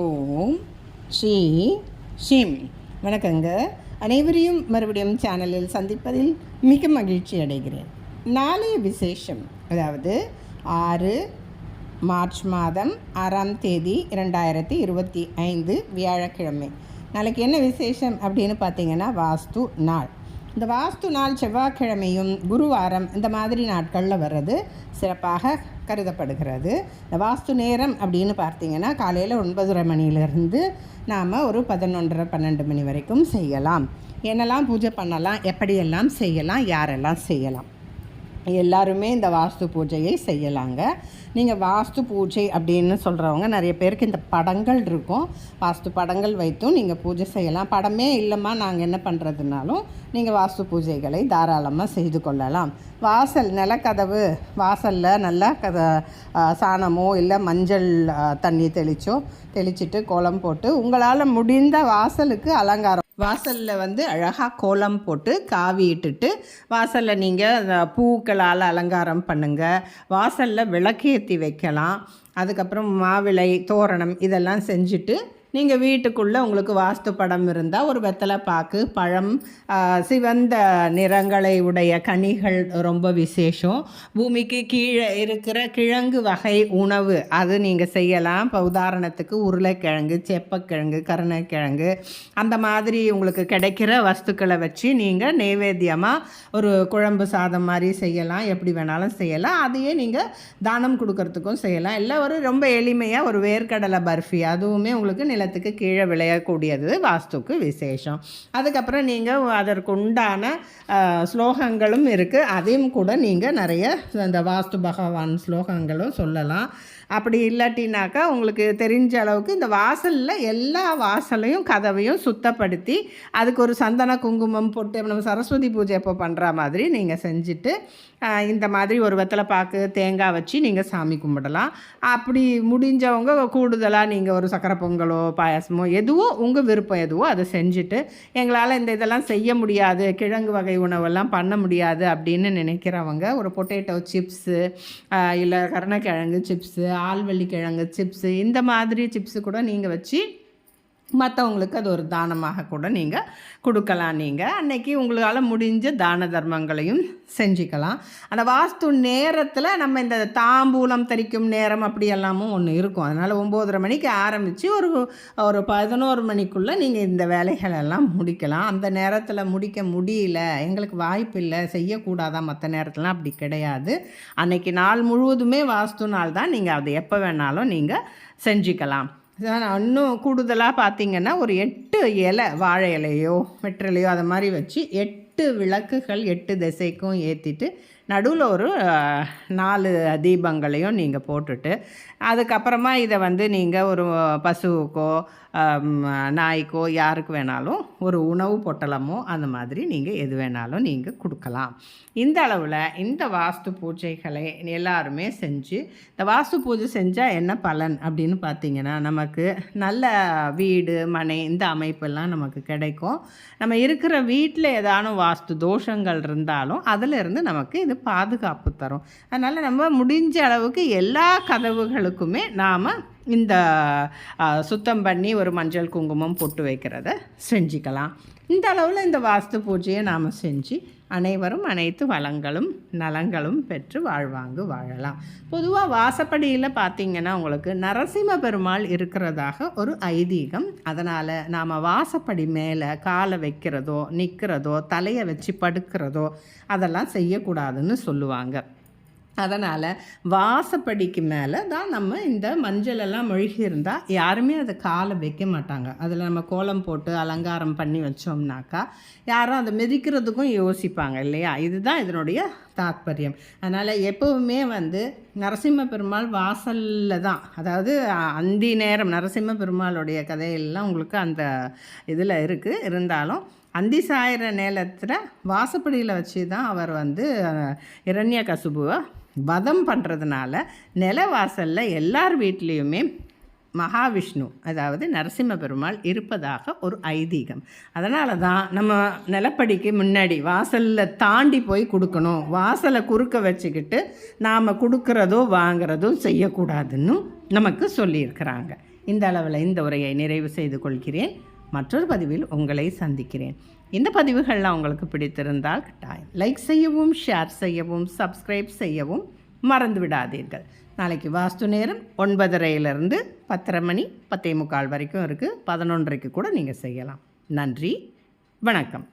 ஓம் Sri shrimp வணக்கங்க. அனைவரையும் மறுபடியும் சேனலில் சந்திப்பதில் மிக மகிழ்ச்சி அடைகிறேன். நாளைய விசேஷம் அதாவது ஆறு மார்ச் மாதம் ஆறாம் தேதி இரண்டாயிரத்தி இருபத்தி ஐந்து வியாழக்கிழமை. நாளைக்கு என்ன விசேஷம் அப்படின்னு பார்த்தீங்கன்னா வாஸ்து நாள். இந்த வாஸ்து நாள் செவ்வாய்க்கிழமையும் குருவாரம் இந்த மாதிரி நாட்களில் வர்றது சிறப்பாக கருதப்படுகிறது. இந்த வாஸ்து நேரம் அப்படின்னு பார்த்தீங்கன்னா காலையில் ஒன்பதரை மணியிலிருந்து நாம் ஒரு பதினொன்றரை பன்னெண்டு மணி வரைக்கும் செய்யலாம். என்னெல்லாம் பூஜை பண்ணலாம் எப்படியெல்லாம் செய்யலாம் யாரெல்லாம் செய்யலாம்? எல்லாருமே இந்த வாஸ்து பூஜையை செய்யலாங்க. நீங்கள் வாஸ்து பூஜை அப்படின்னு சொல்கிறவங்க நிறைய பேருக்கு இந்த படங்கள் இருக்கும். வாஸ்து படங்கள் வைத்தும் நீங்கள் பூஜை செய்யலாம். படமே இல்லைம்மா நாங்கள் என்ன பண்ணுறதுனாலும் நீங்கள் வாஸ்து பூஜைகளை தாராளமாக செய்து கொள்ளலாம். வாசல் நிலக்கதவு வாசலில் நல்லா கத சாணமோ இல்லை மஞ்சள் தண்ணி தெளிச்சோ தெளிச்சிட்டு கோலம் போட்டு உங்களால் முடிந்த வாசலுக்கு அலங்காரம் வாசலில் வந்து அழகாக கோலம் போட்டு காவி இட்டுட்டு வாசலில் நீங்கள் பூக்களால் அலங்காரம் பண்ணுங்கள் வாசலில் விளக்கேற்றி வைக்கலாம். அதுக்கப்புறம் மாவிளை தோரணம் இதெல்லாம் செஞ்சுட்டு நீங்கள் வீட்டுக்குள்ளே உங்களுக்கு வாஸ்து படம் இருந்தால் ஒரு வெத்தலை பாக்கு பழம் சிவந்த நிறங்களை உடைய கனிகள் ரொம்ப விசேஷம். பூமிக்கு கீழே இருக்கிற கிழங்கு வகை உணவு அது நீங்கள் செய்யலாம். இப்போ உதாரணத்துக்கு உருளைக்கிழங்கு செப்பக்கிழங்கு கருணைக்கிழங்கு அந்த மாதிரி உங்களுக்கு கிடைக்கிற வஸ்துக்களை வச்சு நீங்கள் நைவேத்தியமாக ஒரு குழம்பு சாதம் மாதிரி செய்யலாம். எப்படி வேணாலும் செய்யலாம். அதையே நீங்கள் தானம் கொடுக்கறதுக்கும் செய்யலாம். இல்லை ஒரு ரொம்ப எளிமையாக ஒரு வேர்க்கடலை பர்ஃபி அதுவுமே உங்களுக்கு நிலத்துக்கு கீழே விளையக்கூடியது வாஸ்துக்கு விசேஷம். அதுக்கப்புறம் நீங்கள் அதற்கு உண்டான ஸ்லோகங்களும் இருக்குது அதையும் கூட நீங்கள் நிறைய இந்த வாஸ்து பகவான் ஸ்லோகங்களும் சொல்லலாம். அப்படி இல்லாட்டினாக்கா உங்களுக்கு தெரிஞ்ச அளவுக்கு இந்த வாசலில் எல்லா வாசலையும் கதவையும் சுத்தப்படுத்தி அதுக்கு ஒரு சந்தன குங்குமம் போட்டு நம்ம சரஸ்வதி பூஜை எப்போ பண்ணுற மாதிரி நீங்கள் செஞ்சுட்டு இந்த மாதிரி ஒரு வெத்தலை பாக்கு தேங்காய் வச்சு நீங்கள் சாமி கும்பிடலாம். அப்படி முடிஞ்சவங்க கூடுதலாக நீங்கள் ஒரு சக்கரை பொங்கலோ பாயாசமோ எதுவோ உங்கள் விருப்பம் எதுவோ அதை செஞ்சுட்டு எங்களால் இந்த இதெல்லாம் செய்ய முடியாது கிழங்கு வகை உணவெல்லாம் பண்ண முடியாது அப்படின்னு நினைக்கிறவங்க ஒரு பொட்டேட்டோ சிப்ஸு இல்லை கருணக்கிழங்கு சிப்ஸு ஆல்வள்ளி கிழங்கு சிப்ஸு இந்த மாதிரி சிப்ஸு கூட நீங்கள் வச்சு மற்றவங்களுக்கு அது ஒரு தானமாக கூட நீங்கள் கொடுக்கலாம். நீங்கள் அன்னைக்கு உங்களால் முடிஞ்ச தான தர்மங்களையும் செஞ்சுக்கலாம். அந்த வாஸ்து நேரத்தில் நம்ம இந்த தாம்பூலம் தரிக்கும் நேரம் அப்படி எல்லாமும் ஒன்று இருக்கும். அதனால் ஒம்போதரை மணிக்கு ஆரம்பித்து ஒரு ஒரு பதினோரு மணிக்குள்ளே நீங்கள் இந்த வேலைகள் எல்லாம் முடிக்கலாம். அந்த நேரத்தில் முடிக்க முடியல எங்களுக்கு வாய்ப்பு இல்லை செய்யக்கூடாதா மற்ற நேரத்துலாம் அப்படி கிடையாது. அன்னைக்கு நாள் முழுவதுமே வாஸ்து நாள் தான் நீங்கள் அதை எப்போ வேணாலும் நீங்கள் செஞ்சுக்கலாம். இன்னும் கூடுதலாக பார்த்தீங்கன்னா ஒரு எட்டு இலை வாழை இலையோ வெற்றிலையோ அதை மாதிரி வச்சு எட்டு விளக்குகள் எட்டு திசைக்கும் ஏற்றிட்டு நடுவில் ஒரு நாலு தீபங்களையும் நீங்கள் போட்டுட்டு அதுக்கப்புறமா இதை வந்து நீங்கள் ஒரு பசுவுக்கோ நாய்க்கோ யாருக்கு வேணாலும் ஒரு உணவு பொட்டலமோ அந்த மாதிரி நீங்கள் எது வேணாலும் நீங்கள் கொடுக்கலாம். இந்த அளவில் இந்த வாஸ்து பூஜைகளை எல்லாருமே செஞ்சு இந்த வாஸ்து பூஜை செஞ்சால் என்ன பலன் அப்படின்னு பார்த்தீங்கன்னா நமக்கு நல்ல வீடு மனை இந்த அமைப்பெல்லாம் நமக்கு கிடைக்கும். நம்ம இருக்கிற வீட்டில் ஏதானும் வாஸ்து தோஷங்கள் இருந்தாலும் அதிலிருந்து நமக்கு இது பாதுகாப்பு தரும். அதனால் நம்ம முடிஞ்ச அளவுக்கு எல்லா கதவுகளுக்குமே நாம் இந்த சுத்தம் பண்ணி ஒரு மஞ்சள் குங்குமம் போட்டு வைக்கிறத செஞ்சுக்கலாம். இந்த அளவில் இந்த வாஸ்து பூஜையை நாம் செஞ்சு அனைவரும் அனைத்து வளங்களும் நலங்களும் பெற்று வாழ்வாங்கு வாழலாம். பொதுவாக வாசப்படியில் பார்த்திங்கன்னா உங்களுக்கு நரசிம்ம பெருமாள் இருக்கிறதாக ஒரு ஐதீகம். அதனால் நாம் வாசப்படி மேலே காலை வைக்கிறதோ நிற்கிறதோ தலையை வச்சு படுக்கிறதோ அதெல்லாம் செய்யக்கூடாதுன்னு சொல்லுவாங்க. அதனால் வாசப்படிக்கு மேலே தான் நம்ம இந்த மஞ்சள் எல்லாம் இருந்தால் யாருமே அதை காலை வைக்க மாட்டாங்க. அதில் நம்ம கோலம் போட்டு அலங்காரம் பண்ணி வச்சோம்னாக்கா யாரும் அதை மிதிக்கிறதுக்கும் யோசிப்பாங்க இல்லையா? இதுதான் இதனுடைய தாத்பரியம். அதனால் எப்போவுமே வந்து நரசிம்ம பெருமாள் வாசலில் தான். அதாவது அ- அந்தி நேரம் நரசிம்ம பெருமாளுடைய கதையெல்லாம் உங்களுக்கு அந்த இதில் இருக்குது இருந்தாலும் அந்தி சாயிற நேரத்தில் வாசப்படியில் வச்சு தான் அவர் வந்து இரண்ய கசுபுவை வதம் பண்ணுறதுனால நில வாசலில் எல்லார் வீட்லேயுமே மகாவிஷ்ணு அதாவது நரசிம்ம பெருமாள் இருப்பதாக ஒரு ஐதீகம். அதனால தான் நம்ம நிலப்படிக்கு முன்னாடி வாசலில் தாண்டி போய் கொடுக்கணும். வாசலை குறுக்க வச்சுக்கிட்டு நாம் கொடுக்குறதோ வாங்கிறதோ செய்யக்கூடாதுன்னு நமக்கு சொல்லியிருக்கிறாங்க. இந்த அளவில் இந்த உரையை நிறைவு செய்து கொள்கிறேன். மற்றொரு பதிவில் உங்களை சந்திக்கிறேன். இந்த பதிவுகள்லாம் உங்களுக்கு பிடித்திருந்தால் கட்டாயம் லைக் செய்யவும் ஷேர் செய்யவும் சப்ஸ்கிரைப் செய்யவும் மறந்து விடாதீர்கள் நாளைக்கு வாஸ்து நேரம் ஒன்பதரையிலிருந்து பத்தரை மணி பத்தே முக்கால் வரைக்கும் இருக்குது பதினொன்றரைக்கு கூட நீங்கள் செய்யலாம். நன்றி. வணக்கம்.